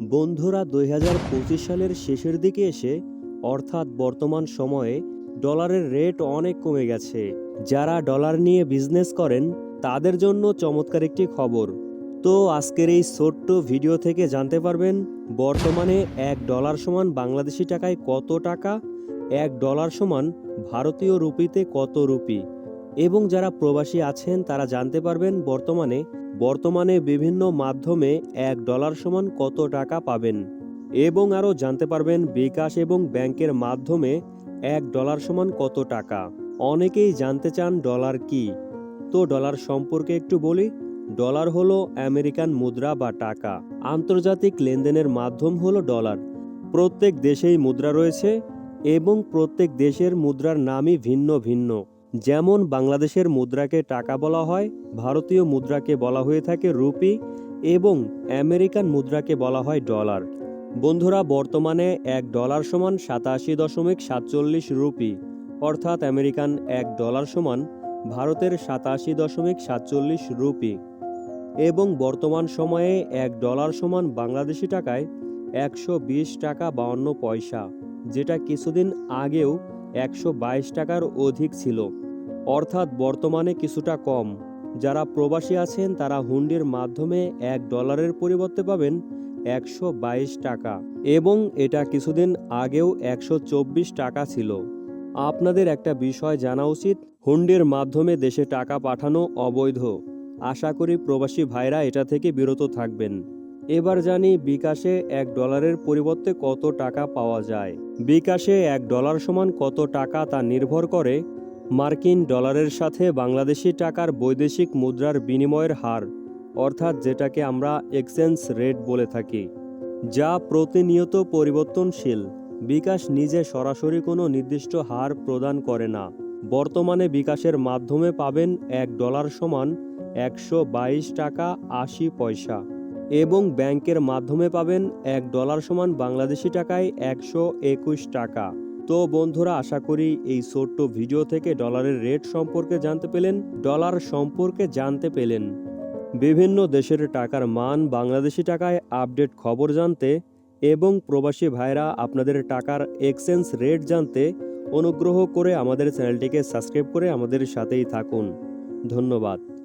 বন্ধুরা দুই হাজার পঁচিশ সালের শেষের দিকে এসে, অর্থাৎ বর্তমান সময়ে, ডলারের রেট অনেক কমে গেছে। যারা ডলার নিয়ে বিজনেস করেন, তাদের জন্য চমৎকার একটি খবর। তো আজকের এই ছোট্ট ভিডিও থেকে জানতে পারবেন, বর্তমানে এক ডলার সমান বাংলাদেশি টাকায় কত টাকা, এক ডলার সমান ভারতীয় রুপিতে কত রুপি। এবং যারা প্রবাসী আছেন, তারা জানতে পারবেন বর্তমানে বর্তমানে বিভিন্ন মাধ্যমে এক ডলার সমান কত টাকা পাবেন। এবং আরও জানতে পারবেন বিকাশ এবং ব্যাংকের মাধ্যমে এক ডলার সমান কত টাকা। অনেকেই জানতে চান ডলার কি। তো ডলার সম্পর্কে একটু বলি, ডলার হলো আমেরিকান মুদ্রা বা টাকা। আন্তর্জাতিক লেনদেনের মাধ্যম হলো ডলার। প্রত্যেক দেশেই মুদ্রা রয়েছে এবং প্রত্যেক দেশের মুদ্রার নামই ভিন্ন ভিন্ন। যেমন বাংলাদেশের মুদ্রাকে টাকা বলা হয়, ভারতীয় মুদ্রাকে বলা হয়ে থাকে রুপি এবং আমেরিকান মুদ্রাকে বলা হয় ডলার। বন্ধুরা, বর্তমানে এক ডলার সমান সাতাশি দশমিক সাতচল্লিশ রুপি, অর্থাৎ আমেরিকান এক ডলার সমান ভারতের সাতাশি দশমিক সাতচল্লিশ রুপি এবং বর্তমান সময়ে এক ডলার সমান বাংলাদেশি টাকায় একশো বিশ টাকা বাউন্ন পয়সা, যেটা কিছুদিন আগেও একশো বাইশ টাকার অধিক ছিল। অর্থাৎ বর্তমানে কিছুটা কম। যারা প্রবাসী আছেন, তারা হুন্ডির মাধ্যমে এক ডলারের পরিবর্তে পাবেন একশো বাইশ টাকা এবং এটা কিছুদিন আগেও একশো চব্বিশ টাকা ছিল। আপনাদের একটা বিষয় জানা উচিত, হুন্ডির মাধ্যমে দেশে টাকা পাঠানো অবৈধ। আশা করি প্রবাসী ভাইরা এটা থেকে বিরত থাকবেন। এবার জানি বিকাশে এক ডলারের পরিবর্তে কত টাকা পাওয়া যায়। বিকাশে এক ডলার সমান কত টাকা তা নির্ভর করে মার্কিন ডলারের সাথে বাংলাদেশি টাকার বৈদেশিক মুদ্রার বিনিময়ের হার, অর্থাৎ যেটাকে আমরা এক্সচেঞ্জ রেট বলে থাকি, যা প্রতিনিয়ত পরিবর্তনশীল। বিকাশ নিজে সরাসরি কোনো নির্দিষ্ট হার প্রদান করে না। বর্তমানে বিকাশের মাধ্যমে পাবেন এক ডলার সমান একশো বাইশ টাকা আশি পয়সা এবং ব্যাংকের মাধ্যমে পাবেন এক ডলার সমান বাংলাদেশি টাকায় একশো একুশ টাকা। তো বন্ধুরা, আশা করি এই ছোট্ট ভিডিও থেকে ডলারের রেট সম্পর্কে জানতে পেলেন। ডলার সম্পর্কে জানতে পেলেন। বিভিন্ন দেশের টাকার মান, বাংলাদেশি টাকায় আপডেট খবর জানতে এবং প্রবাসী ভাইরা আপনাদের টাকার এক্সচেঞ্জ রেট জানতে অনুগ্রহ করে আমাদের চ্যানেলটিকে সাবস্ক্রাইব করে আমাদের সাথেই থাকুন। ধন্যবাদ।